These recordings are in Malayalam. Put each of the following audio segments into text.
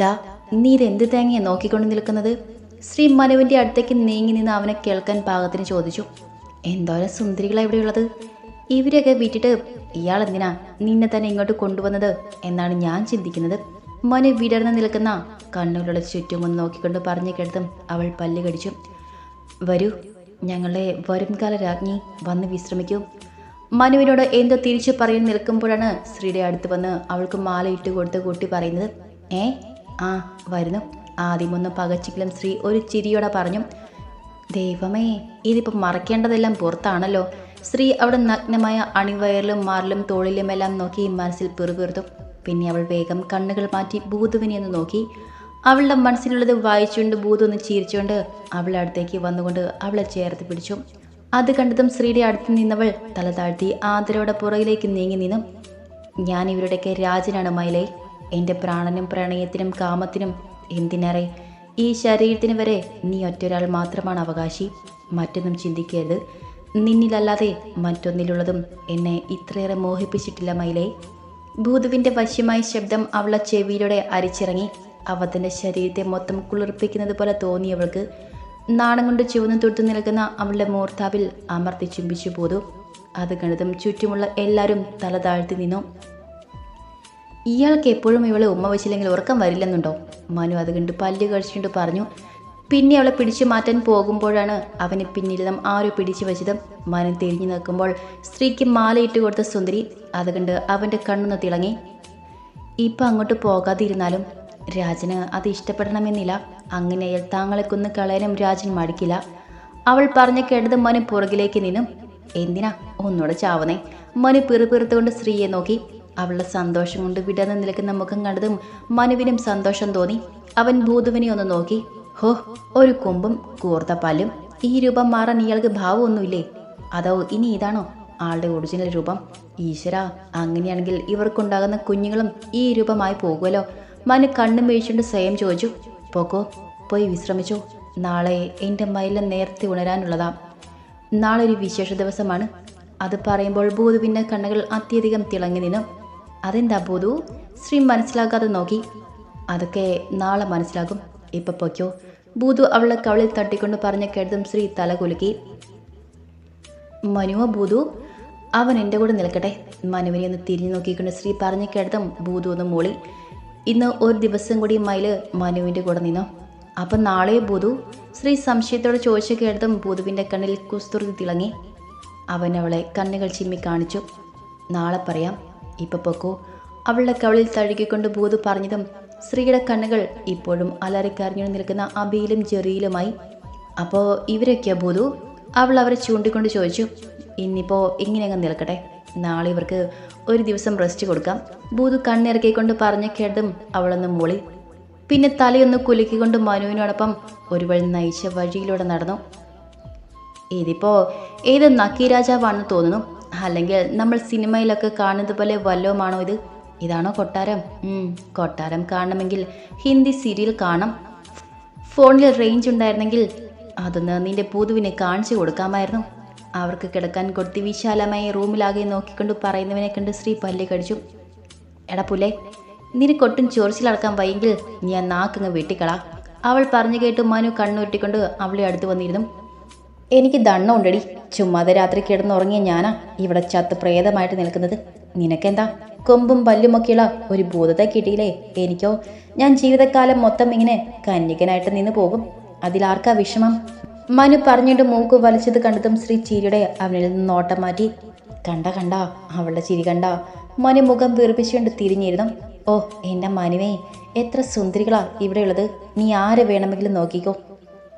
ഡാ നീ ഇതെന്ത് തേങ്ങയെ നോക്കിക്കൊണ്ട് നിൽക്കുന്നത്? ശ്രീ മനുവിന്റെ അടുത്തേക്ക് നീങ്ങി നിന്ന് അവനെ കേൾക്കാൻ പാകത്തിന് ചോദിച്ചു. എന്തോരം സുന്ദരികളാണ് ഇവിടെയുള്ളത്. ഇവരെയൊക്കെ വിട്ടിട്ട് ഇയാൾ എന്തിനാ നിന്നെ തന്നെ ഇങ്ങോട്ട് കൊണ്ടുവന്നത് എന്നാണ് ഞാൻ ചിന്തിക്കുന്നത്. മനു വിടർന്ന് നിൽക്കുന്ന കണ്ണുകളുടെ ചുറ്റും ഒന്ന് നോക്കിക്കൊണ്ട് പറഞ്ഞു കേട്ടതും അവൾ പല്ല് കടിച്ചു. വരൂ ഞങ്ങളെ വരുംകാല രാജ്ഞി വന്ന് വിശ്രമിക്കൂ. മനുവിനോട് എന്തോ തിരിച്ചു പറയാൻ നിൽക്കുമ്പോഴാണ് ശ്രീയുടെ അടുത്ത് വന്ന് അവൾക്ക് മാല ഇട്ട് കൊടുത്ത് കൂട്ടി പറയുന്നത്. ഏ ആ വരുന്നു. ആദ്യമൊന്ന് പകച്ചെങ്കിലും ശ്രീ ഒരു ചിരിയോടെ പറഞ്ഞു ദൈവമേ ഇതിപ്പോൾ മറക്കേണ്ടതെല്ലാം പുറത്താണല്ലോ. സ്ത്രീ അവിടെ നഗ്നമായ അണിവയറിലും മാറിലും തോളിലും എല്ലാം നോക്കി മനസ്സിൽ പിറുപിറുത്തു. പിന്നെ അവൾ വേഗം കണ്ണുകൾ മാറ്റി ഭൂതുവിനെ ഒന്ന് നോക്കി. അവളുടെ മനസ്സിലുള്ളത് വായിച്ചുകൊണ്ട് ഭൂതു ഒന്ന് ചിരിച്ചുകൊണ്ട് അവളെ അടുത്തേക്ക് വന്നുകൊണ്ട് അവളെ ചേർത്ത് പിടിച്ചു. അത് കണ്ടതും ശ്രീയുടെ അടുത്ത് നിന്നവൾ തല താഴ്ത്തി ആദരവോടെ പുറകിലേക്ക് നീങ്ങി നിന്നു. ഞാൻ ഇവരുടെയൊക്കെ രാജനാണ് മൈലൈ എന്റെ പ്രാണനും പ്രണയത്തിനും കാമത്തിനും എന്തിനേറെ? ഈ ശരീരത്തിന് വരെ നീ ഒറ്റൊരാൾ മാത്രമാണ് അവകാശി. മറ്റൊന്നും ചിന്തിക്കരുത്. നിന്നിലല്ലാതെ മറ്റൊന്നിലുള്ളതും എന്നെ ഇത്രയേറെ മോഹിപ്പിച്ചിട്ടില്ല മൈലേ ഭൂതുവിന്റെ വശ്യമായ ശബ്ദം അവളെ ചെവിയിലൂടെ അരിച്ചിറങ്ങി അവ തന്റെ ശരീരത്തെ മൊത്തം കുളിർപ്പിക്കുന്നത് പോലെ തോന്നിയവൾക്ക് നാണം കൊണ്ട് ചുവന്നു തൊട്ടു നിൽക്കുന്ന അവളുടെ മൂർത്താവിൽ അമർത്തി ചുംബിച്ചു പോതു. അത് കണ്ടതും ചുറ്റുമുള്ള എല്ലാവരും തല താഴ്ത്തി നിന്നു. ഇയാൾക്ക് എപ്പോഴും ഇവളെ ഉമ്മ വെച്ചില്ലെങ്കിൽ ഉറക്കം വരില്ലെന്നുണ്ടോ? മനു അത് കണ്ട് പല്ല് കഴിച്ചിട്ട് പറഞ്ഞു. പിന്നെ അവളെ പിടിച്ചു മാറ്റാൻ പോകുമ്പോഴാണ് അവന് പിന്നിലും ആരോ പിടിച്ചു വെച്ചതും. മനു തിരിഞ്ഞു നിൽക്കുമ്പോൾ സ്ത്രീക്ക് മാലയിട്ട് കൊടുത്ത സുന്ദരി അത് കണ്ട് അവന്റെ കണ്ണൊന്ന് തിളങ്ങി. ഇപ്പം അങ്ങോട്ട് പോകാതിരുന്നാലും രാജന് അത് ഇഷ്ടപ്പെടണമെന്നില്ല. അങ്ങനെയാൽ താങ്കളെ കൊന്ന് കളയാനും രാജൻ മടിക്കില്ല. അവൾ പറഞ്ഞ കേട്ടത് മനു പുറകിലേക്ക് നിന്നും. എന്തിനാ? ഒന്നുകൂടെ ചാവുന്നേ. മനു പിറുപിറുത്തുകൊണ്ട് സ്ത്രീയെ നോക്കി. അവളുടെ സന്തോഷം കൊണ്ട് വിടർന്ന് നിൽക്കുന്ന മുഖം കണ്ടതും മനുവിനും സന്തോഷം തോന്നി. അവൻ ഭൂതുവിനെ ഒന്ന് നോക്കി. ഹോ ഒരു കൊമ്പും കൂർത്ത പല്ലും ഈ രൂപം മാറാൻ ഇയാൾക്ക് ഭാവമൊന്നുമില്ലേ? അതോ ഇനി ഇതാണോ ആളുടെ ഒറിജിനൽ രൂപം? ഈശ്വര അങ്ങനെയാണെങ്കിൽ ഇവർക്കുണ്ടാകുന്ന കുഞ്ഞുങ്ങളും ഈ രൂപമായി പോകുമല്ലോ. മനു കണ്ണും വീഴ്ചുകൊണ്ട് സ്വയം ചോദിച്ചു. പോക്കോ പോയി വിശ്രമിച്ചു. നാളെ എന്റെ മയിലെ നേരത്തെ ഉണരാനുള്ളതാ. നാളെ ഒരു വിശേഷ ദിവസമാണ്. അത് പറയുമ്പോൾ ഭൂതുവിന്റെ കണ്ണുകൾ അത്യധികം തിളങ്ങി നിന്നു. അതെന്താ ഭൂതു ശ്രീ മനസ്സിലാക്കാതെ നോക്കി. അതൊക്കെ നാളെ മനസ്സിലാകും. ഇപ്പൊ പൊയ്ക്കോ. ബൂതു അവളെ കവളിൽ തട്ടിക്കൊണ്ട് പറഞ്ഞ കേട്ടതും ശ്രീ തല കുലുക്കി. മനുവ ബൂതു അവൻ എന്റെ കൂടെ നിൽക്കട്ടെ. മനുവിനെ ഒന്ന് തിരിഞ്ഞു നോക്കിക്കൊണ്ട് ശ്രീ പറഞ്ഞു കേട്ടതും ബൂതു ഒന്ന് മൂളി. ഇന്ന് ഒരു ദിവസം കൂടി മയിൽ മനുവിന്റെ കൂടെ നിന്നു. അപ്പം നാളെ ബൂതു ശ്രീ സംശയത്തോടെ ചോദിച്ച കേട്ടതും ബുധുവിന്റെ കണ്ണിൽ കുസ്തുർതി തിളങ്ങി. അവൻ അവളെ കണ്ണുകൾ ചിമ്മി കാണിച്ചു. നാളെ പറയാം. ഇപ്പൊ പൊക്കോ. അവളുടെ കവളിൽ തഴുകിക്കൊണ്ട് ഭൂത് പറഞ്ഞതും ശ്രീയുടെ കണ്ണുകൾ ഇപ്പോഴും അലറിക്കറിഞ്ഞു നിൽക്കുന്ന അബിയിലും ജെറിയിലുമായി അപ്പോൾ ഇവരൊക്കെയാ ഭൂതു? അവൾ അവരെ ചൂണ്ടിക്കൊണ്ട് ചോദിച്ചു ഇന്നിപ്പോൾ ഇങ്ങനെ അങ്ങ് നിൽക്കട്ടെ. നാളെ ഇവർക്ക് ഒരു ദിവസം റെസ്റ്റ് കൊടുക്കാം. ഭൂതു കണ്ണിറക്കിക്കൊണ്ട് പറഞ്ഞ കേട്ടതും അവളൊന്ന് മൂളി. പിന്നെ തലയൊന്ന് കുലുക്കിക്കൊണ്ട് മനുവിനോടൊപ്പം ഒരു വഴി നയിച്ച വഴിയിലൂടെ നടന്നു. ഇതിപ്പോ ഏത് നക്കീരാജാവാണെന്ന് തോന്നുന്നു. അല്ലെങ്കിൽ നമ്മൾ സിനിമയിലൊക്കെ കാണുന്നത് പോലെ വല്ലവുമാണോ ഇത്? ഇതാണോ കൊട്ടാരം? കൊട്ടാരം കാണണമെങ്കിൽ ഹിന്ദി സീരിയൽ കാണാം ഫോണിൽ റേഞ്ച് ഉണ്ടായിരുന്നെങ്കിൽ അതൊന്ന് നിന്റെ പൂതുവിനെ കാണിച്ചു കൊടുക്കാമായിരുന്നു. അവർക്ക് കിടക്കാൻ കൊടുത്തി വിശാലമായി റൂമിലാകെ നോക്കിക്കൊണ്ട് പറയുന്നവനെ കണ്ട് ശ്രീ പല്ലി കടിച്ചു. എടാ പുല്ലേ നിനക്കൊട്ടും ചൊറിച്ചിലടക്കാൻ വയ്യെങ്കിൽ ഞാൻ നാക്കങ്ങ് വെട്ടിക്കളാ. അവൾ പറഞ്ഞു കേട്ട് മനു കണ്ണുരുട്ടിക്കൊണ്ട് അവളെ അടുത്ത് വന്നിരുന്നു. എനിക്ക് ദണ്ണം ഉണ്ടടി ചുമ്മാതെ രാത്രി കിടന്നുറങ്ങിയ ഞാനാ ഇവിടെ ചത്ത് പ്രേതമായിട്ട് നിൽക്കുന്നത്. നിനക്കെന്താ? കൊമ്പും പല്ലുമൊക്കെയുള്ള ഒരു ഭൂതത്തെ കിട്ടിയില്ലേ? എനിക്കോ? ഞാൻ ജീവിതകാലം മൊത്തം ഇങ്ങനെ കന്യകനായിട്ട് നിന്ന് പോകും. അതിലാർക്കാ വിഷമം? മനു പറഞ്ഞിട്ട് മൂക്ക് വലിച്ചത് കണ്ടതും ശ്രീ ചിരിയുടെ അവനിൽ നിന്ന് നോട്ടം മാറ്റി. കണ്ട കണ്ട അവളുടെ ചിരി കണ്ട. മനു മുഖം വീർപ്പിച്ചുകൊണ്ട് തിരിഞ്ഞിരുന്നു. ഓ എന്റെ മനുവേ എത്ര സുന്ദരികളാ ഇവിടെയുള്ളത്. നീ ആരെ വേണമെങ്കിലും നോക്കിക്കോ.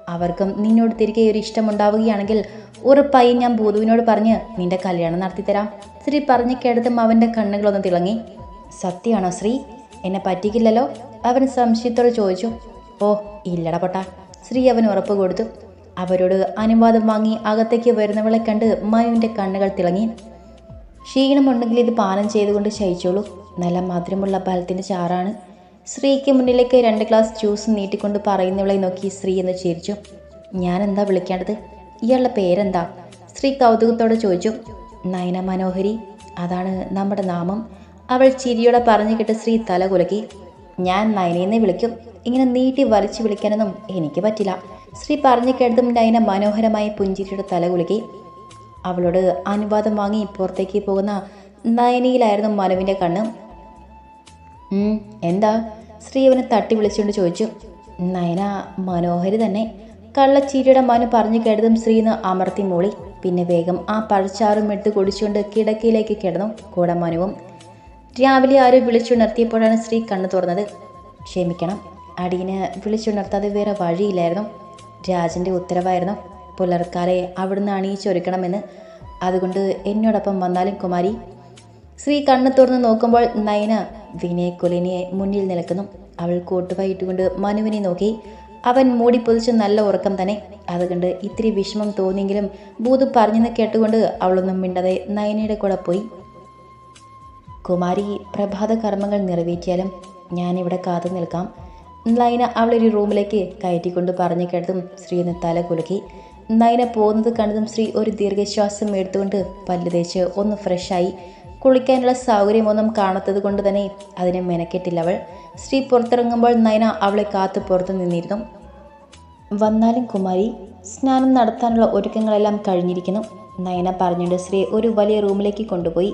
അവർക്കും നിന്നോട് തിരികെ ഒരു ഇഷ്ടമുണ്ടാവുകയാണെങ്കിൽ ഉറപ്പായി ഞാൻ ഭൂതുവിനോട് പറഞ്ഞ് നിന്റെ കല്യാണം നടത്തിത്തരാം. ശ്രീ പറഞ്ഞു കേട്ടതും അവന്റെ കണ്ണുകളൊന്ന് തിളങ്ങി. സത്യമാണോ ശ്രീ? എന്നെ പറ്റിക്കില്ലല്ലോ? അവൻ സംശയത്തോടെ ചോദിച്ചു. ഓ ഇല്ലട പൊട്ട. ശ്രീ അവന് ഉറപ്പ് കൊടുത്തു. അവരോട് അനുവാദം വാങ്ങി അകത്തേക്ക് വരുന്നവളെ കണ്ട് മനുവിന്റെ കണ്ണുകൾ തിളങ്ങി. ക്ഷീണമുണ്ടെങ്കിൽ ഇത് പാനം ചെയ്തുകൊണ്ട് ശയിച്ചോളൂ. നല്ല മധുരമുള്ള ഫലത്തിന്റെ ചാറാണ്. ശ്രീക്ക് മുന്നിലേക്ക് രണ്ട് ഗ്ലാസ് ജ്യൂസ് നീട്ടിക്കൊണ്ട് പറയുന്നവളെ നോക്കി ശ്രീ എന്ന് ചിരിച്ചു. ഞാൻ എന്താ വിളിക്കേണ്ടത്? ഇയാളുടെ പേരെന്താ? ശ്രീ കൗതുകത്തോടെ ചോദിച്ചു. നയന മനോഹരി. അതാണ് നമ്മുടെ നാമം. അവൾ ചിരിയോടെ പറഞ്ഞു കേട്ട് ശ്രീ തല കുലക്കി. ഞാൻ നയനെന്നെ വിളിക്കും. ഇങ്ങനെ നീട്ടി വലിച്ചു വിളിക്കാനൊന്നും എനിക്ക് പറ്റില്ല. ശ്രീ പറഞ്ഞു കേട്ടതും നയന മനോഹരമായ പുഞ്ചിരിയുടെ തല കുലുക്കി. അവളോട് അനുവാദം വാങ്ങി പുറത്തേക്ക് പോകുന്ന നയനയിലായിരുന്നു മനുവിന്റെ കണ്ണ്. എന്താ? ശ്രീവനെ തട്ടി വിളിച്ചുകൊണ്ട് ചോദിച്ചു. നയന മനോഹരി തന്നെ. കള്ളച്ചീരിയുടെ മനു പറഞ്ഞു കേട്ടതും ശ്രീന്ന് അമർത്തി മൂളി. പിന്നെ വേഗം ആ പഴച്ചാറും എടുത്ത് കുടിച്ചുകൊണ്ട് കിടക്കയിലേക്ക് കിടന്നു കൂടെ മനുവും. രാവിലെ ആരും വിളിച്ചുണർത്തിയപ്പോഴാണ് ശ്രീ കണ്ണു തുറന്നത്. ക്ഷമിക്കണം അടീനെ വിളിച്ചുണർത്താതെ വേറെ വഴിയില്ലായിരുന്നു. രാജന്റെ ഉത്തരവായിരുന്നു. പുലർക്കാലെ അവിടുന്ന് അണിയിച്ചൊരുക്കണമെന്ന്. അതുകൊണ്ട് എന്നോടൊപ്പം വന്നാലും കുമാരി ശ്രീ കണ്ണു തുറന്ന് നോക്കുമ്പോൾ നയന വിനയ കുലിനിയെ മുന്നിൽ നിൽക്കുന്നു. അവൾ കോട്ടുവായിട്ടുകൊണ്ട് മനുവിനെ നോക്കി. അവൻ മൂടിപ്പൊതിച്ച് നല്ല ഉറക്കം തന്നെ. അതുകൊണ്ട് ഇത്തിരി വിഷമം തോന്നിയെങ്കിലും ഭൂത് പറഞ്ഞെന്ന് കേട്ടുകൊണ്ട് അവളൊന്നും മിണ്ടാതെ നയനയുടെ കൂടെ പോയി. കുമാരി പ്രഭാത കർമ്മങ്ങൾ നിറവേറ്റിയാലും ഞാനിവിടെ കാത്തു നിൽക്കാം. നയന അവളൊരു റൂമിലേക്ക് കയറ്റിക്കൊണ്ട് പറഞ്ഞു കേട്ടതും ശ്രീ തല കുലുക്കി. നയന പോകുന്നത് കണ്ടതും ശ്രീ ഒരു ദീർഘശ്വാസം എടുത്തുകൊണ്ട് പല്ലുതേച്ച് ഒന്ന് ഫ്രഷായി കുളിക്കാനുള്ള സൗകര്യമൊന്നും കാണാത്തത് കൊണ്ട് തന്നെ അതിനെ മെനക്കെട്ടില്ല അവൾ. ശ്രീ പുറത്തിറങ്ങുമ്പോൾ നയന അവളെ കാത്തു പുറത്തു നിന്നിരുന്നു. വന്നാലും കുമാരി സ്നാനം നടത്താനുള്ള ഒരുക്കങ്ങളെല്ലാം കഴിഞ്ഞിരിക്കുന്നു. നയന പറഞ്ഞുകൊണ്ട് സ്ത്രീ ഒരു വലിയ റൂമിലേക്ക് കൊണ്ടുപോയി.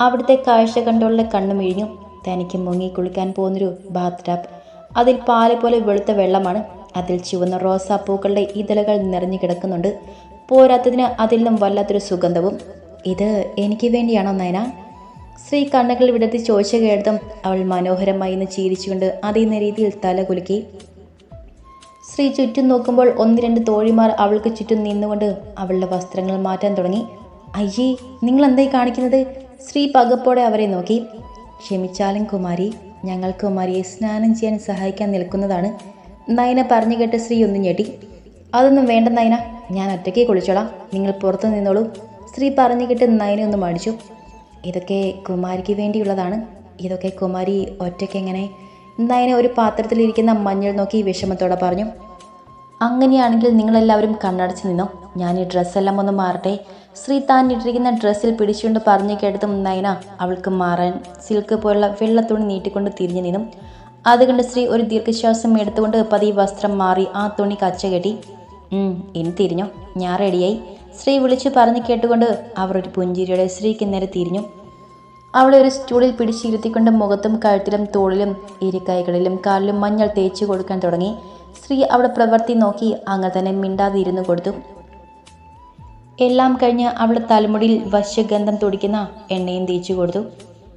അവിടുത്തെ കാഴ്ച കണ്ടുള്ള കണ്ണു മിഴിഞ്ഞു തനിക്ക് മുങ്ങി കുളിക്കാൻ പോകുന്നൊരു ബാത്ത് ടാപ്പ് അതിൽ പാൽ പോലെ വെളുത്ത വെള്ളമാണ്. അതിൽ ചുവന്ന റോസാപ്പൂക്കളുടെ ഇതളകൾ നിറഞ്ഞു കിടക്കുന്നുണ്ട്. പോരാത്തതിന് അതിൽ നിന്നും വല്ലാത്തൊരു സുഗന്ധവും ഇത് എനിക്ക് വേണ്ടിയാണോ നയന? ശ്രീ കണ്ണുകൾ വിടർത്തി ചോദിച്ച കേട്ടതും അവൾ മനോഹരമായി എന്ന് ചിരിച്ചുകൊണ്ട് അതേ രീതിയിൽ തല കുലുക്കി. ശ്രീ ചുറ്റും നോക്കുമ്പോൾ ഒന്ന് രണ്ട് തോഴിമാർ അവൾക്ക് ചുറ്റും നിന്നുകൊണ്ട് അവളുടെ വസ്ത്രങ്ങൾ മാറ്റാൻ തുടങ്ങി. അയ്യേ നിങ്ങൾ എന്തായി കാണിക്കുന്നത്? ശ്രീ പകപ്പോടെ അവരെ നോക്കി. ക്ഷമിച്ചാലും കുമാരി ഞങ്ങൾ കുമാരിയെ സ്നാനം ചെയ്യാൻ സഹായിക്കാൻ നിൽക്കുന്നതാണ്. നയന പറഞ്ഞു കേട്ട് ശ്രീ ഒന്ന് ഞെട്ടി. അതൊന്നും വേണ്ട നയന. ഞാൻ ഒറ്റയ്ക്ക് കുളിച്ചോളാം. നിങ്ങൾ പുറത്തു നിന്നോളൂ. ശ്രീ പറഞ്ഞു കേട്ട് നയനെ ഒന്ന് മടിച്ചു. ഇതൊക്കെ കുമാരിക്ക് വേണ്ടിയുള്ളതാണ്. ഇതൊക്കെ കുമാരി ഒറ്റയ്ക്ക് എങ്ങനെ? നയന ഒരു പാത്രത്തിലിരിക്കുന്ന മഞ്ഞൾ നോക്കി വിഷമത്തോടെ പറഞ്ഞു. അങ്ങനെയാണെങ്കിൽ നിങ്ങളെല്ലാവരും കണ്ണടച്ച് നിന്നോ. ഞാൻ ഈ ഡ്രസ്സെല്ലാം ഒന്ന് മാറട്ടെ. ശ്രീ താൻ ഇട്ടിരിക്കുന്ന ഡ്രസ്സിൽ പിടിച്ചുകൊണ്ട് പറഞ്ഞു കേട്ടതും നയന അവൾക്ക് മാറാൻ സിൽക്ക് പോലുള്ള വെള്ളത്തുണി നീട്ടിക്കൊണ്ട് തിരിഞ്ഞു നിന്നു. അതുകൊണ്ട് ശ്രീ ഒരു ദീർഘശ്വാസം എടുത്തുകൊണ്ട് പതി വസ്ത്രം മാറി ആ തുണി കച്ച കെട്ടി. "ഉം, ഇനി തിരിഞ്ഞോ. ഞാൻ റെഡിയായി ശ്രീ വിളിച്ചു പറഞ്ഞു കേട്ടുകൊണ്ട് അവർ ഒരു പുഞ്ചിരിയോടെ ശ്രീക്ക് നേരെ തിരിഞ്ഞു. അവളെ ഒരു സ്റ്റൂളിൽ പിടിച്ചിരുത്തിക്കൊണ്ട് മുഖത്തും കഴുത്തിലും തോളിലും ഇരിക്കൈകളിലും കാലിലും മഞ്ഞൾ തേച്ചു കൊടുക്കാൻ തുടങ്ങി. സ്ത്രീ അവിടെ പ്രവൃത്തി നോക്കി അങ്ങനെ തന്നെ മിണ്ടാതെ ഇരുന്നു കൊടുത്തു. എല്ലാം കഴിഞ്ഞ് അവളുടെ തലമുടിയിൽ വശ്യഗന്ധം തുടിക്കുന്ന എണ്ണയും തേച്ചു കൊടുത്തു.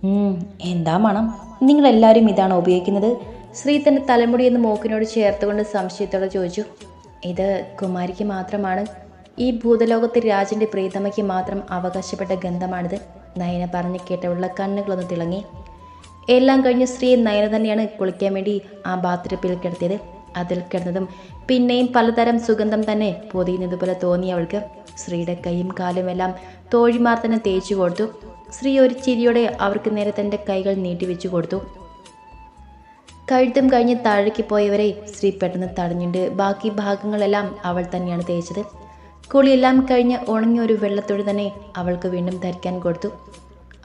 "ഉം, എന്താ മണം? നിങ്ങളെല്ലാവരും ഇതാണ് ഉപയോഗിക്കുന്നത്? ശ്രീ തന്റെ തലമുടി എന്ന് മൂക്കിനോട് ചേർത്തുകൊണ്ട് സംശയത്തോടെ ചോദിച്ചു. ഇത് കുമാരിക്ക് മാത്രമാണ്. ഈ ഭൂതലോകത്തെ രാജന്റെ പ്രീതമയ്ക്ക് മാത്രം അവകാശപ്പെട്ട ഗന്ധമാണിത്. നയന പറഞ്ഞു കേട്ടവളുടെ കണ്ണുകളൊന്ന് തിളങ്ങി. എല്ലാം കഴിഞ്ഞ് സ്ത്രീ നയന തന്നെയാണ് കുളിക്കാൻ വേണ്ടി ആ ബാത്ടപ്പിൽ കിടത്തിയത്. അതിൽ കിടന്നതും പിന്നെയും പലതരം സുഗന്ധം തന്നെ പൊതിയുന്നതുപോലെ തോന്നി അവൾക്ക്. സ്ത്രീയുടെ കൈയും കാലും എല്ലാം തോഴിമാർ തന്നെ തേച്ചു കൊടുത്തു. സ്ത്രീ ഒരു ചിരിയോടെ അവർക്ക് നേരെ തന്റെ കൈകൾ നീട്ടിവെച്ചു കൊടുത്തു. കഴുത്തും കഴിഞ്ഞ് താഴേക്ക് പോയവരെ സ്ത്രീ പെട്ടെന്ന് തടഞ്ഞിട്ട് ബാക്കി ഭാഗങ്ങളെല്ലാം അവൾ തന്നെയാണ് തേച്ചത്. കുളിയെല്ലാം കഴിഞ്ഞ് ഉണങ്ങിയ ഒരു വെള്ളത്തൊഴി തന്നെ അവൾക്ക് വീണ്ടും ധരിക്കാൻ കൊടുത്തു.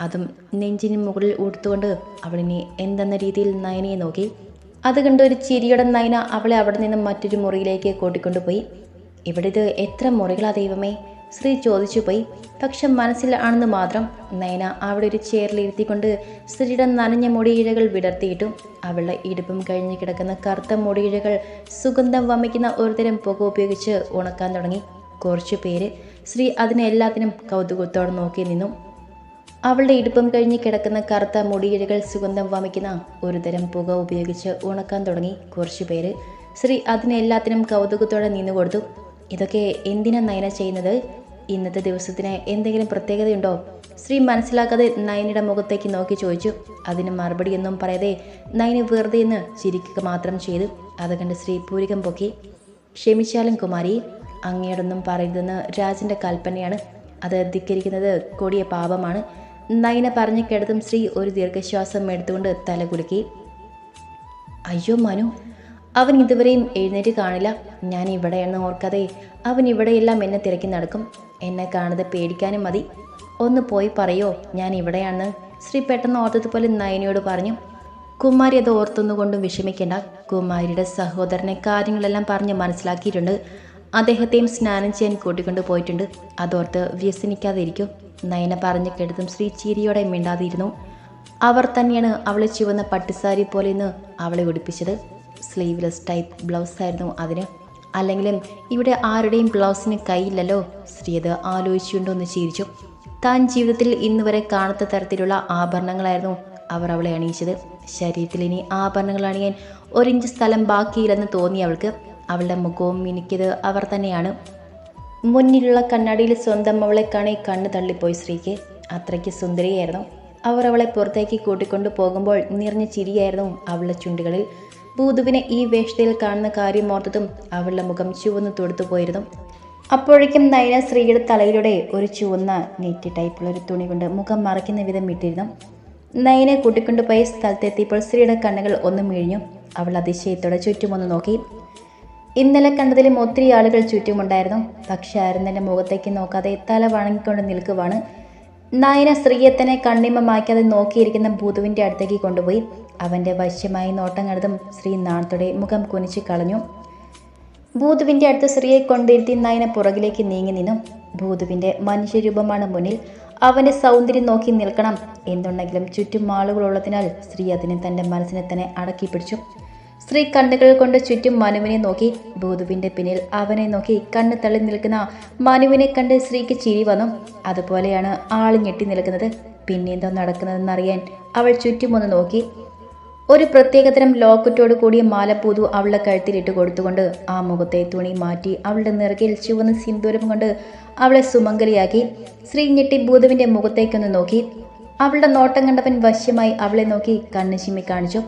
അതും നെഞ്ചിന് മുകളിൽ ഉടുത്തുകൊണ്ട് അവളിനെ എന്തെന്ന രീതിയിൽ നയനയെ നോക്കി. അത് കണ്ട് ഒരു ചിരിയുടെ നയന അവളെ അവിടെ നിന്നും മറ്റൊരു മുറിയിലേക്ക് കൂട്ടിക്കൊണ്ടുപോയി ഇവിടെ ഇത് എത്ര മുറികളാ ദൈവമേ? ശ്രീ ചോദിച്ചു പോയി. പക്ഷെ മനസ്സിൽ ആണെന്ന് മാത്രം നയന അവിടെ ഒരു ചെയറിലിരുത്തിക്കൊണ്ട് സ്ത്രീയുടെ നനഞ്ഞ മുടിയിഴകൾ വിടർത്തിയിട്ടു അവളുടെ ഇടുപ്പും കഴിഞ്ഞ് കിടക്കുന്ന കറുത്ത മുടിയിഴകൾ സുഗന്ധം വമിക്കുന്ന ഒരുതരം പുക ഉപയോഗിച്ച് ഉണക്കാൻ തുടങ്ങി. കുറച്ചു പേര് ശ്രീ അതിനെ എല്ലാത്തിനും കൗതുകത്തോടെ നോക്കി നിന്നു. അവളുടെ ഇടുപ്പം കഴിഞ്ഞ് കിടക്കുന്ന കറുത്ത മുടിയിഴകൾ സുഗന്ധം വമിക്കുന്ന ഒരുതരം പുക ഉപയോഗിച്ച് ഉണക്കാൻ തുടങ്ങി കുറച്ചു പേര് ശ്രീ അതിനെല്ലാത്തിനും കൗതുകത്തോടെ നിന്നു കൊടുത്തു. ഇതൊക്കെ എന്തിനാ നയന ചെയ്യുന്നത്? ഇന്നത്തെ ദിവസത്തിന് എന്തെങ്കിലും പ്രത്യേകതയുണ്ടോ? ശ്രീ മനസ്സിലാക്കാതെ നയനയുടെ മുഖത്തേക്ക് നോക്കി ചോദിച്ചു. അതിന് മറുപടിയൊന്നും പറയാതെ നയന് വെറുതെ എന്ന് ചിരിക്കുക മാത്രം ചെയ്തു. അത് കണ്ട് ശ്രീ പൂരികം പൊക്കി. ക്ഷമിച്ചാലും കുമാരി അങ്ങയോടൊന്നും പറയരുതെന്ന് രാജന്റെ കൽപ്പനയാണ്. അത് ധിക്കരിക്കുന്നത് കൊടിയ പാപമാണ്. നയന പറഞ്ഞു കിടത്തും ശ്രീ ഒരു ദീർഘശ്വാസം എടുത്തുകൊണ്ട് തല കുലുക്കി. അയ്യോ മനു അവൻ ഇതുവരെയും എഴുന്നേറ്റ് കാണില്ല. ഞാൻ ഇവിടെയെന്ന് ഓർക്കാതെ അവൻ ഇവിടെയെല്ലാം എന്നെ തിരക്കി നടക്കും. എന്നെ കാണാതെ പേടിക്കാനും മതി. ഒന്ന് പോയി പറയോ ഞാൻ ഇവിടെയാണെന്ന്. ശ്രീ പെട്ടെന്ന് ഓർത്തതുപോലെ നയനയോട് പറഞ്ഞു. കുമാരി അത് ഓർത്തൊന്നുകൊണ്ടും വിഷമിക്കേണ്ട. കുമാരിയുടെ സഹോദരനെ കാര്യങ്ങളെല്ലാം പറഞ്ഞ് മനസ്സിലാക്കിയിട്ടുണ്ട്. അദ്ദേഹത്തെയും സ്നാനം ചെയ്യാൻ കൂട്ടിക്കൊണ്ട് പോയിട്ടുണ്ട്. അതോർത്ത് വ്യസനിക്കാതെ ഇരിക്കും നയന പറഞ്ഞു കേട്ടതും ശ്രീ ചിരിയോടെ മിണ്ടാതിരുന്നു. അവർ തന്നെയാണ് അവളെ ചുവന്ന പട്ടുസാരി പോലെ ഇന്ന് അവളെ ഉടുപ്പിച്ചത്. സ്ലീവ്ലെസ് ടൈപ്പ് ബ്ലൗസ് ആയിരുന്നു അതിന്. അല്ലെങ്കിലും ഇവിടെ ആരുടെയും ബ്ലൗസിന് കൈയില്ലല്ലോ ശ്രീ അത് ആലോചിച്ചുകൊണ്ടൊന്ന് ചിരിച്ചു. താൻ ജീവിതത്തിൽ ഇന്ന് വരെ കാണാത്ത തരത്തിലുള്ള ആഭരണങ്ങളായിരുന്നു അവർ അവളെ അണിയിച്ചത്. ശരീരത്തിൽ ഇനി ആഭരണങ്ങൾ അണിയാൻ ഒരിഞ്ച് സ്ഥലം ബാക്കിയില്ലെന്ന് തോന്നി അവൾക്ക്. അവളുടെ മുഖവും മിനുക്കിയത് അവർ തന്നെയാണ്. മുന്നിലുള്ള കണ്ണാടിയിൽ സ്വന്തം അവളെ കാണി കണ്ണ് തള്ളിപ്പോയി സ്ത്രീക്ക് അത്രയ്ക്ക് സുന്ദരിയായിരുന്നു. അവർ അവളെ പുറത്തേക്ക് കൂട്ടിക്കൊണ്ടു പോകുമ്പോൾ നിറഞ്ഞ ചിരിയായിരുന്നു അവളുടെ ചുണ്ടുകളിൽ. ഭൂതുവിനെ ഈ വേഷത്തിൽ കാണുന്ന കാര്യം ഓർത്തതും അവളുടെ മുഖം ചുവന്നു തൊടുത്തു പോയിരുന്നു. അപ്പോഴേക്കും നയന സ്ത്രീയുടെ തലയിലൂടെ ഒരു ചുവന്ന നെറ്റ് ടൈപ്പുള്ള ഒരു തുണി കൊണ്ട് മുഖം മറയ്ക്കുന്ന വിധം ഇട്ടിരുന്നു. നയനെ കൂട്ടിക്കൊണ്ടുപോയ സ്ഥലത്തെത്തിയപ്പോൾ സ്ത്രീയുടെ കണ്ണുകൾ ഒന്ന് മിഴിഞ്ഞു. അവൾ അതിശയത്തോടെ ചുറ്റുമൊന്ന് നോക്കി. ഇന്നലെ കണ്ടതിലും ഒത്തിരി ആളുകൾ ചുറ്റുമുണ്ടായിരുന്നു. പക്ഷെ ആരും തന്റെ മുഖത്തേക്ക് നോക്കാതെ തല വണങ്ങിക്കൊണ്ട് നിൽക്കുവാണ് നായന തന്നെ കണ്ണിമ മായ്ക്കാതെ നോക്കിയിരിക്കുന്ന ഭൂതുവിന്റെ അടുത്തേക്ക് കൊണ്ടുപോയി. അവന്റെ വശ്യമായി നോട്ടം കണ്ടതും സ്ത്രീ നാണത്തോടെ മുഖം കുനിച്ച് കളഞ്ഞു. ഭൂതുവിന്റെ അടുത്ത് സ്ത്രീയെ കൊണ്ടിരുത്തി നയന പുറകിലേക്ക് നീങ്ങി നിന്നു. ഭൂതുവിന്റെ മനുഷ്യരൂപമാണ് മുന്നിൽ. അവന്റെ സൗന്ദര്യം നോക്കി നിൽക്കണം. എന്നുണ്ടെങ്കിലും ചുറ്റും ആളുകളുള്ളതിനാൽ സ്ത്രീ അതിനെ തന്റെ മനസ്സിനെ തന്നെ അടക്കി പിടിച്ചു സ്ത്രീ കണ്ണുകൾ കൊണ്ട് ചുറ്റും മനുവിനെ നോക്കി ഭൂതുവിന്റെ പിന്നിൽ അവനെ നോക്കി കണ്ണ് തള്ളി നിൽക്കുന്ന മനുവിനെ കണ്ട് സ്ത്രീക്ക് ചിരി വന്നു. അതുപോലെയാണ് ആൾ ഞെട്ടി നിൽക്കുന്നത്. പിന്നെന്തോ നടക്കുന്നതെന്നറിയാൻ അവൾ ചുറ്റുമൊന്ന് നോക്കി. ഒരു പ്രത്യേകതരം ലോക്കറ്റോട് കൂടിയ മാലപ്പൂതു അവളുടെ കഴുത്തിലിട്ട് കൊടുത്തുകൊണ്ട് ആ മുഖത്തെ തുണി മാറ്റി അവളുടെ നിറകിൽ ചുവന്ന സിന്ദൂരം കൊണ്ട് അവളെ സുമംഗലിയാക്കി. ശ്രീ ഞെട്ടി ഭൂതുവിന്റെ മുഖത്തേക്കൊന്ന് നോക്കി. അവളുടെ നോട്ടം കണ്ടവൻ വശ്യമായി അവളെ നോക്കി കണ്ണു ചിമ്മി കാണിച്ചു.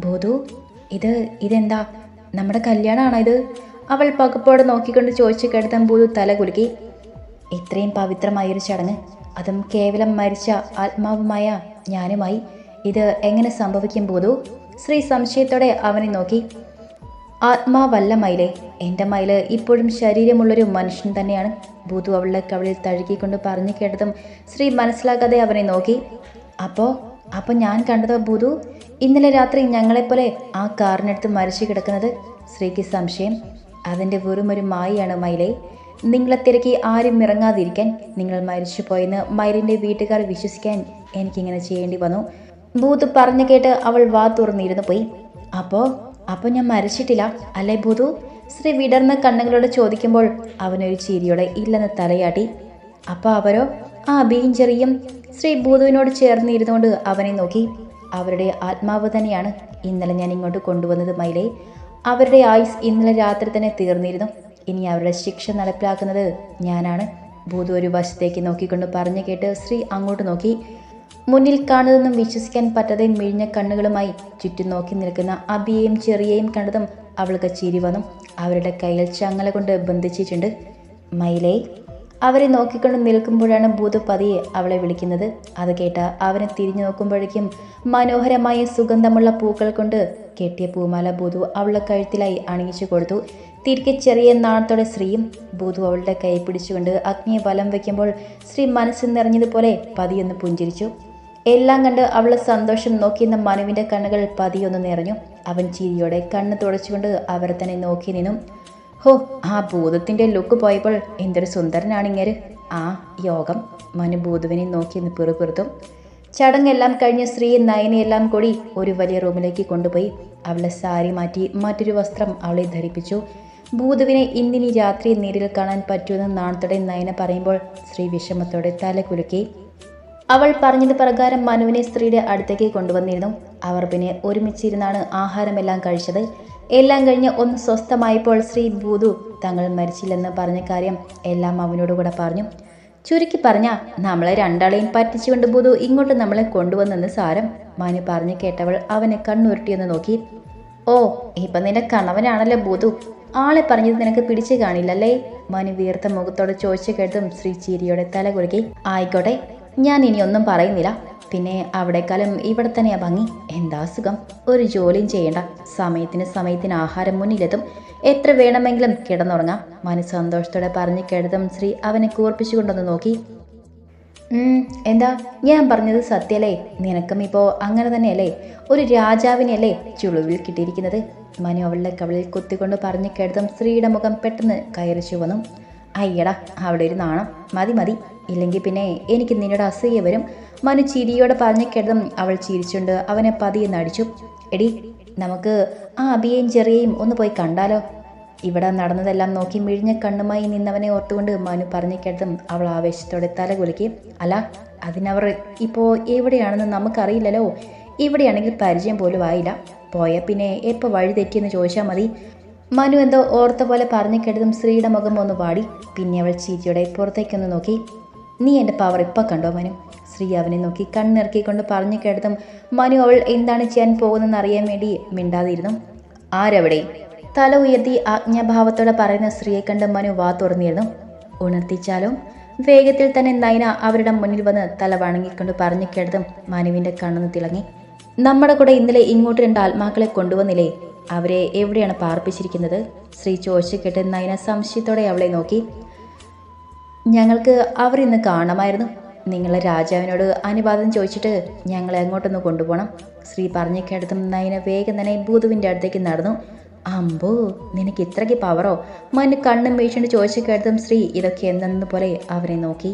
ഭൂതു ഇത് ഇതെന്താ? നമ്മുടെ കല്യാണമാണോ ഇത്? അവൾ പകപ്പോടെ നോക്കിക്കൊണ്ട് ചോദിച്ചു കേട്ടതും ഭൂതു തല കുലുക്കി. ഇത്രയും പവിത്രമായൊരു ചടങ്ങ് അതും കേവലം മരിച്ച ആത്മാവുമായ ഞാനുമായി. ഇത് എങ്ങനെ സംഭവിക്കും പോതു? ശ്രീ സംശയത്തോടെ അവനെ നോക്കി. ആത്മാവല്ല മയിലെ എന്റെ മയിൽ ഇപ്പോഴും ശരീരമുള്ളൊരു മനുഷ്യൻ തന്നെയാണ്. ഭൂതു അവളുടെ കവളിൽ തഴുകിക്കൊണ്ട് പറഞ്ഞു കേട്ടതും ശ്രീ മനസ്സിലാക്കാതെ അവനെ നോക്കി. അപ്പോൾ അപ്പോൾ ഞാൻ കണ്ടതോ ഭൂതു ഇന്നലെ രാത്രി ഞങ്ങളെപ്പോലെ ആ കാറിനടുത്ത് മരിച്ചു കിടക്കുന്നത് ശ്രീക്ക് സംശയം. അതിന്റെ വെറും ഒരു മായയാണ് മൈലെ നിങ്ങളെ തിരക്കി ആരും ഇറങ്ങാതിരിക്കാൻ നിങ്ങൾ മരിച്ചു പോയെന്ന് മൈലിന്റെ വീട്ടുകാർ വിശ്വസിക്കാൻ എനിക്കിങ്ങനെ ചെയ്യേണ്ടി വന്നു. ഭൂതു പറഞ്ഞു കേട്ട് അവൾ വാ തുറന്നിരുന്നു പോയി. അപ്പോൾ അപ്പോൾ ഞാൻ മരിച്ചിട്ടില്ല അല്ലേ ഭൂതു? ശ്രീ വിടർന്ന കണ്ണുകളോട് ചോദിക്കുമ്പോൾ അവനൊരു ചിരിയോടെ ഇല്ലെന്ന് തലയാട്ടി. അപ്പോൾ അവരോ? ആ ബീഞ്ചെറിയും ചെറിയും. ശ്രീ ഭൂതുവിനോട് ചേർന്നിരുന്നുകൊണ്ട് അവനെ നോക്കി. അവരുടെ ആത്മാവ് തന്നെയാണ് ഇന്നലെ ഞാൻ ഇങ്ങോട്ട് കൊണ്ടുവന്നത് മൈലേ അവരുടെ ആയുസ് ഇന്നലെ രാത്രി തന്നെ തീർന്നിരുന്നു. ഇനി അവരുടെ ശിക്ഷ നടപ്പിലാക്കുന്നത് ഞാനാണ്. ഭൂതു ഒരു വശത്തേക്ക് നോക്കിക്കൊണ്ട് പറഞ്ഞു കേട്ട് ശ്രീ അങ്ങോട്ട് നോക്കി. മുന്നിൽ കാണുന്നതൊന്നും വിശ്വസിക്കാൻ പറ്റാതെ മിഴിഞ്ഞ കണ്ണുകളുമായി ചുറ്റും നോക്കി നിൽക്കുന്ന അബിയെയും ചെറിയയും കണ്ടതും അവൾക്ക് ചിരി വന്നു. അവരുടെ കയ്യിൽ ചങ്ങല കൊണ്ട് ബന്ധിച്ചിട്ടുണ്ട്. മൈലേ അവരെ നോക്കിക്കൊണ്ട് നിൽക്കുമ്പോഴാണ് ഭൂത പതിയെ അവളെ വിളിക്കുന്നത്. അത് കേട്ട അവനെ തിരിഞ്ഞു നോക്കുമ്പോഴേക്കും മനോഹരമായ സുഗന്ധമുള്ള പൂക്കൾ കൊണ്ട് കെട്ടിയ പൂമാല ഭൂതു അവളുടെ കഴുത്തിലായി അണിയിച്ചു കൊടുത്തു. തിരികെ ചെറിയ നാണത്തോടെ ശ്രീയും ഭൂതു അവളുടെ കൈ പിടിച്ചുകൊണ്ട് അഗ്നിയെ വലം വയ്ക്കുമ്പോൾ ശ്രീ മനസ്സ് നിറഞ്ഞതുപോലെ പതിയൊന്ന് പുഞ്ചിരിച്ചു. എല്ലാം കണ്ട് അവളെ സന്തോഷം നോക്കിയെന്ന മനുവിന്റെ കണ്ണുകൾ പതിയൊന്ന് നിറഞ്ഞു. അവൻ ചിരിയോടെ കണ്ണ് തുടച്ചുകൊണ്ട് അവരെ തന്നെ നോക്കി നിന്നും. ഹോ ആ ഭൂതത്തിന്റെ ലുക്ക് പോയപ്പോൾ എന്തൊരു സുന്ദരനാണിങ്ങര് ആ യോഗം മനു ഭൂതുവിനെ നോക്കിയെന്ന് പിറുപിറുത്തും ചടങ്ങെല്ലാം കഴിഞ്ഞ് സ്ത്രീ നയനെയെല്ലാം കൂടി ഒരു വലിയ റൂമിലേക്ക് കൊണ്ടുപോയി. അവളെ സാരി മാറ്റി മറ്റൊരു വസ്ത്രം അവളെ ധരിപ്പിച്ചു. ഭൂതുവിനെ ഇന്നിനി രാത്രി നേരിൽ കാണാൻ പറ്റുമെന്ന് നാണത്തോടെ നയന പറയുമ്പോൾ സ്ത്രീ വിഷമത്തോടെ തല കുലുക്കി. അവൾ പറഞ്ഞത് പ്രകാരം മനുവിനെ സ്ത്രീയുടെ അടുത്തേക്ക് കൊണ്ടുവന്നിരുന്നു. അവർ പിന്നെ ഒരുമിച്ചിരുന്നാണ് ആഹാരമെല്ലാം കഴിച്ചത്. എല്ലാം കഴിഞ്ഞ് ഒന്ന് സ്വസ്ഥമായപ്പോൾ ശ്രീ ഭൂതു തങ്ങൾ മരിച്ചില്ലെന്ന് പറഞ്ഞ കാര്യം എല്ലാം അവനോട് കൂടെ പറഞ്ഞു. ചുരുക്കി പറഞ്ഞ നമ്മളെ രണ്ടാളെയും പറ്റിച്ചുകൊണ്ട് ഭൂതു ഇങ്ങോട്ട് നമ്മളെ കൊണ്ടുവന്നെന്ന് സാരം മാനു പറഞ്ഞു കേട്ടവൾ അവനെ കണ്ണുരുട്ടിയെന്ന് നോക്കി. ഓ ഇപ്പൊ നിന്റെ കണവനാണല്ലോ ഭൂതു ആളെ പറഞ്ഞത് നിനക്ക് പിടിച്ചു കാണില്ലല്ലേ? മനു വീർത്ത മുഖത്തോടെ ചോദിച്ചു കേട്ടതും ശ്രീ ചിരിയോടെ തല കുലുക്കി. ആയിക്കോട്ടെ ഞാൻ ഇനി ഒന്നും പറയുന്നില്ല. പിന്നെ അവിടെക്കാലം ഇവിടെ തന്നെയാ ഭംഗി. എന്താ സുഖം? ഒരു ജോലിയും ചെയ്യണ്ട. സമയത്തിന് സമയത്തിന് ആഹാരം മുന്നിലെത്തും. എത്ര വേണമെങ്കിലും കിടന്നുറങ്ങാം. മനസ്സന്തോഷത്തോടെ പറഞ്ഞ് കേട്ടതും ശ്രീ അവനെ കൂർപ്പിച്ചു കൊണ്ടൊന്ന് നോക്കി. എന്താ? ഞാൻ പറഞ്ഞത് സത്യല്ലേ? നിനക്കും ഇപ്പോൾ അങ്ങനെ തന്നെയല്ലേ? ഒരു രാജാവിനെയല്ലേ ചുളുവിൽ കിട്ടിയിരിക്കുന്നത്? മനു അവളുടെ കവളിൽ കുത്തിക്കൊണ്ട് പറഞ്ഞു കേട്ടതും സ്ത്രീയുടെ മുഖം പെട്ടെന്ന് കയറി ചുവന്നു അയ്യടാ അവിടെ ഒരു നാണം. മതി മതി. ഇല്ലെങ്കിൽ പിന്നെ എനിക്ക് നിന്നോട് അസൂയ വരും. മനു ചിരിയോടെ പറഞ്ഞു കേട്ടതും അവൾ ചിരിച്ചുണ്ട് അവനെ പതിയെ നടിച്ചു. എടി നമുക്ക് ആ അബിയെയും ചെറിയയും ഒന്ന് പോയി കണ്ടാലോ? ഇവിടെ നടന്നതെല്ലാം നോക്കി മിഴിഞ്ഞ കണ്ണുമായി നിന്നവനെ ഓർത്തുകൊണ്ട് മനു പറഞ്ഞു കേട്ടതും അവൾ ആവേശത്തോടെ തല കുലുക്കി അല്ല അതിനവർ ഇപ്പോൾ എവിടെയാണെന്ന് നമുക്കറിയില്ലല്ലോ. ഇവിടെയാണെങ്കിൽ പരിചയം പോലും ആയില്ല. പോയ പിന്നെ എപ്പോൾ വഴി തെറ്റിയെന്ന് ചോദിച്ചാൽ മതി. മനു എന്തോ ഓർത്ത പോലെ പറഞ്ഞു കേട്ടതും സ്ത്രീയുടെ മുഖം ഒന്ന് പാടി പിന്നെ അവൾ ചീറ്റിയുടെ പുറത്തേക്കൊന്ന് നോക്കി. നീ എന്റെ പവർ ഇപ്പം കണ്ടോ മനു? ശ്രീ അവനെ നോക്കി കണ്ണിറക്കിക്കൊണ്ട് പറഞ്ഞു കേട്ടതും മനു അവൾ എന്താണ് ചെയ്യാൻ പോകുന്നതെന്ന് അറിയാൻ വേണ്ടി മിണ്ടാതിരുന്നു. ആരവിടെ? തല ഉയർത്തി ആജ്ഞാഭാവത്തോടെ പറയുന്ന സ്ത്രീയെ കണ്ട് മനു വാ തുറന്നിരുന്നു. ഉണർത്തിച്ചാലും? വേഗത്തിൽ തന്നെ നൈന അവരുടെ മുന്നിൽ വന്ന് തല വണങ്ങിക്കൊണ്ട് പറഞ്ഞു കേട്ടതും മനുവിന്റെ കണ്ണെന്ന് തിളങ്ങി. നമ്മുടെ കൂടെ ഇന്നലെ ഇങ്ങോട്ട് രണ്ട് ആത്മാക്കളെ കൊണ്ടുവന്നില്ലേ? അവരെ എവിടെയാണ് പാർപ്പിച്ചിരിക്കുന്നത്? ശ്രീ ചോദിച്ചു കേട്ട് നൈന സംശയത്തോടെ അവളെ നോക്കി. ഞങ്ങൾക്ക് അവർ ഇന്ന് കാണാമായിരുന്നു നിങ്ങളെ രാജാവിനോട് അനുവാദം ചോദിച്ചിട്ട് ഞങ്ങളെ അങ്ങോട്ടൊന്ന് കൊണ്ടുപോകണം ശ്രീ പറഞ്ഞു കേട്ടതും നയന വേഗം തന്നെ ഭൂതുവിന്റെ അടുത്തേക്ക് നടന്നു. അമ്പോ നിനക്ക് ഇത്രയ്ക്ക് പവറോ മന് കണ്ണും വീഴ്ചണ്ട് ചോദിച്ചു കേട്ടതും ശ്രീ ഇതൊക്കെ എന്തെന്ന് പോലെ അവരെ നോക്കി.